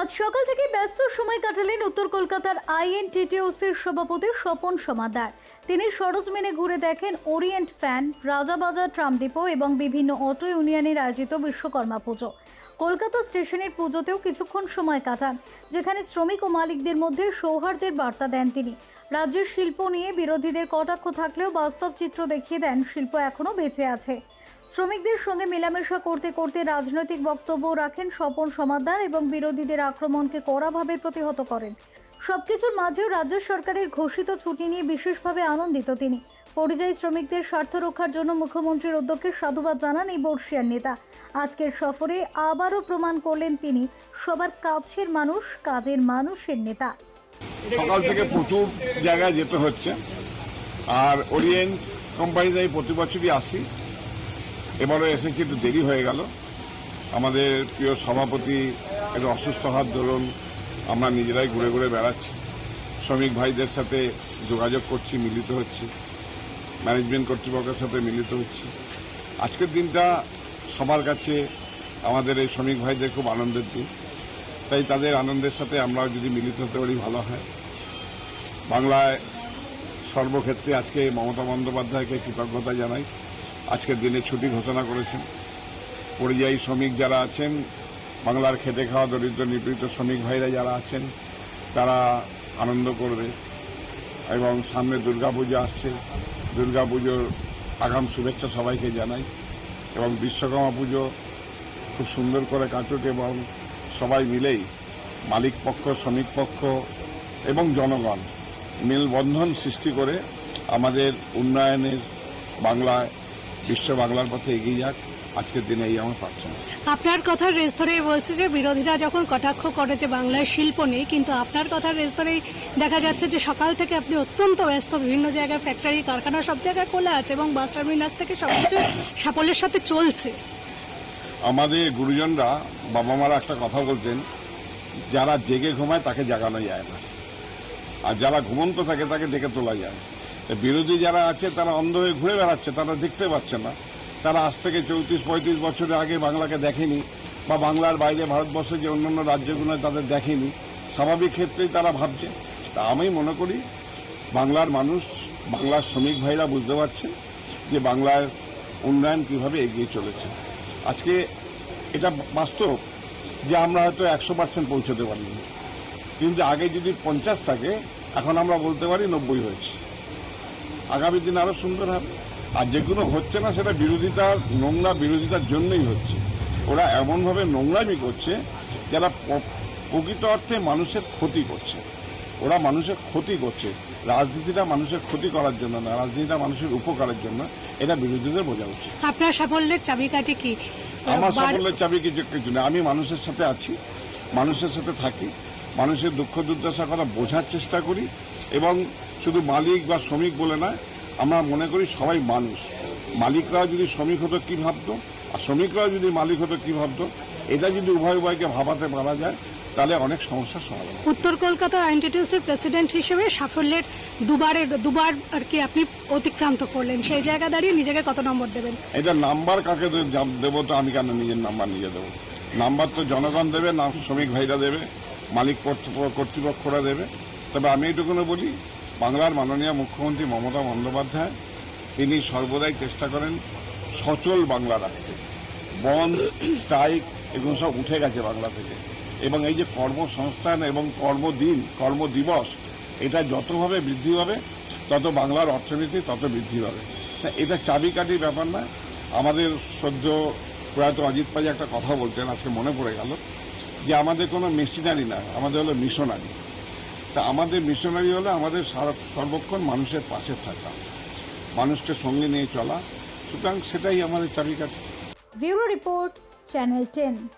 আজ সকাল থেকে ব্যস্ত সময় কাটালেন উত্তর কলকাতার আইএনটিটিওসির সভাপতি স্বপন সমাদার। তিনি সরোজ সরজমিনে ঘুরে দেখেন Orient fan Rajabazar tram depot এবং বিভিন্ন অটো ইউনিয়নের আয়োজিত বিশ্বকর্মা পুজো। কলকাতা স্টেশনের পুজোতেও কিছুক্ষণ সময় কাটান, যেখানে শ্রমিক ও মালিকদের মধ্যে সৌহার্দ্যের বার্তা দেন তিনি। রাজ্যের শিল্প নিয়ে বিরোধীদের কটাক্ষ থাকলেও বাস্তব চিত্র দেখিয়ে দেন শিল্প এখনও বেঁচে আছে। শ্রমিকদের সঙ্গে মেলামেশা করতে করতে রাজনৈতিক বক্তব্য রাখেন স্বপন সমাদ্দার এবং বিরোধীদের আক্রমণকে কড়াভাবে প্রতিহত করেন। সবকিছুর মাঝেও রাজ্য সরকারের ঘোষিত ছুটি নিয়ে বিশেষভাবে আনন্দিত তিনি। পরিযায়ী শ্রমিকদের স্বার্থ রক্ষার জন্য মুখ্যমন্ত্রীর উদ্যোগকে সাধুবাদ জানান এই বর্ষিয়ার নেতা। আজকের সফরে আবারও প্রমাণ করলেন তিনি, সবার কাছের মানুষ কাজের মানুষের নেতা। সকাল থেকে প্রচুর জায়গায় যেতে হচ্ছে। আর ওরিয়েন্ট কোম্পানিতে আমি প্রতি বছরই আসি। এবারও এসেছি একটু দেরি হয়ে গেল। আমাদের প্রিয় সভাপতি একটু অসুস্থ হওয়ার দরুন আমরা নিজেরাই ঘুরে ঘুরে বেড়াচ্ছি। শ্রমিক ভাইদের সাথে যোগাযোগ করছি, মিলিত হচ্ছি। ম্যানেজমেন্ট কর্তৃপক্ষের সাথে মিলিত হচ্ছি। আজকের দিনটা সবার কাছে আমাদের এই শ্রমিক ভাইদের খুব আনন্দের দিন। তাই তাদের আনন্দের সাথে আমরা যদি মিলিত হতে পারি, ভালো হয়। বাংলায় সর্বক্ষেত্রে আজকে মমতা বন্দ্যোপাধ্যায়কে কৃতজ্ঞতা জানাই। আজকের দিনে ছুটি ঘোষণা করেছেন। পরিযায়ী শ্রমিক যারা আছেন, বাংলার খেতে খাওয়া দরিদ্র নিপীড়িত শ্রমিক ভাইরা যারা আছেন, তারা আনন্দ করবে এবং সামনে দুর্গাপূজা আসছে। দুর্গাপুজোর আগাম শুভেচ্ছা সবাইকে জানাই এবং বিশ্বকর্মা পুজো খুব সুন্দর করে কাটুক এবং সবাই মিলেই মালিক পক্ষ, শ্রমিক পক্ষ এবং জনগণ মেলবন্ধন সৃষ্টি করে আমাদের উন্নয়নের বাংলায় বিশ্ব বাংলার পথে এগিয়ে যাক। আজকের দিনে এই আমার প্রার্থনা। আপনার কথার রেস ধরেই বলছে যে বিরোধীরা যখন কটাক্ষ করেছে বাংলায় শিল্প নেই কিন্তু আপনার কথার রেস ধরেই দেখা যাচ্ছে যে সকাল থেকে আপনি অত্যন্ত ব্যস্ত। বিভিন্ন জায়গায় ফ্যাক্টরি কারখানা সব জায়গায় খোলা আছে এবং বাস টার্মিনাস থেকে সব কিছু সাফল্যের সাথে চলছে। আমাদের গুরুজনরা বাবা মারা একটা কথা বলতেন যারা জেগে ঘুমায় তাকে জাগানো যায় না। আর যারা ঘুমন্ত থাকে তাকে ডেকে তোলা যায়। বিরোধী যারা আছে, তারা অন্ধ হয়ে ঘুরে বেড়াচ্ছে, তারা দেখতে পাচ্ছে না। তারা আজ থেকে চৌত্রিশ, পঁয়ত্রিশ বছরের আগে বাংলাকে দেখেনি বা বাংলার বাইরে ভারতবর্ষের যে অন্যান্য রাজ্যগুলো তাদের দেখেনি। স্বাভাবিক ক্ষেত্রেই তারা ভাবছে। তা আমি মনে করি, বাংলার মানুষ, বাংলার শ্রমিক ভাইরা বুঝতে পারছে যে বাংলার উন্নয়ন কীভাবে এগিয়ে চলেছে। আজকে এটা বাস্তব যে আমরা হয়তো একশো পার্সেন্ট পৌঁছতে পারিনি। কিন্তু আগে যদি পঞ্চাশ থাকে, এখন আমরা বলতে পারি নব্বই হয়েছে। আগামী দিন আরও সুন্দর হবে। আর যেগুলো হচ্ছে না সেটা বিরোধিতার নোংরা বিরোধিতার জন্যই হচ্ছে। ওরা এমনভাবে নোংরামি করছে যারা প্রকৃত অর্থে মানুষের ক্ষতি করছে। ওরা মানুষের ক্ষতি করছে। রাজনীতিটা মানুষের ক্ষতি করার জন্য না রাজনীতিটা মানুষের উপকারের জন্য। এটা বিরোধীদের বোঝা উচিত। আপনার সাফল্যের চাবিকাঠি কি? আমার সাফল্যের চাবি কিছু কিছু না আমি মানুষের সাথে আছি মানুষের সাথে থাকি মানুষের দুঃখ দুর্দশার কথা বোঝার চেষ্টা করি এবং শুধু মালিক বা শ্রমিক বলে না আমরা মনে করি সবাই মানুষ। মালিকরাও যদি শ্রমিক হতো কি ভাবতো? আর শ্রমিকরাও যদি মালিক হতো কি ভাবতো? এটা যদি উভয় উভয়কে ভাবাতে পারা যায় তাহলে অনেক সমস্যার সমাধান উত্তর কলকাতা আইনটিটিউসির প্রেসিডেন্ট হিসেবে সাফল্যের দুবারের দুবার আর কি আপনি অতিক্রান্ত করলেন। সেই জায়গা দাঁড়িয়ে নিজেকে কত নম্বর দেবেন? এটা নাম্বার কাকে দেবো তো আমি কেন নিজের নাম্বার নিজে দেবো? নাম্বার তো জনগণ দেবে না শ্রমিক ভাইরা দেবে মালিক কর্তৃপ- কর্তৃপক্ষরা দেবে। তবে আমি এটুকুনো বলি বাংলার মাননীয় মুখ্যমন্ত্রী মমতা বন্দ্যোপাধ্যায়, তিনি সর্বদাই চেষ্টা করেন সচল বাংলা রাখতে। বন্ধ স্ট্রাইক, এগুলো সব উঠে গেছে বাংলা থেকে। এবং এই যে কর্মসংস্থান এবং কর্মদিন, কর্মদিবস, এটা যতভাবে বৃদ্ধি পাবে, তত বাংলার অর্থনীতি তত বৃদ্ধি পাবে। এটা চাবিকাঠির ব্যাপার না। আমাদের সদ্য প্রয়াত অজিত পাজি একটা কথা বলতেন, আজকে মনে পড়ে গেল, যে আমাদের কোনো মেশিনারি না, আমাদের হলো মিশনারি। তা আমাদের মিশনারি হলে আমাদের সারা- সর্বক্ষণ মানুষের পাশে থাকা, মানুষকে সঙ্গে নিয়ে চলা। সুতরাং সেটাই আমাদের চাবিকাঠি ব্যুরো রিপোর্ট, চ্যানেল টেন।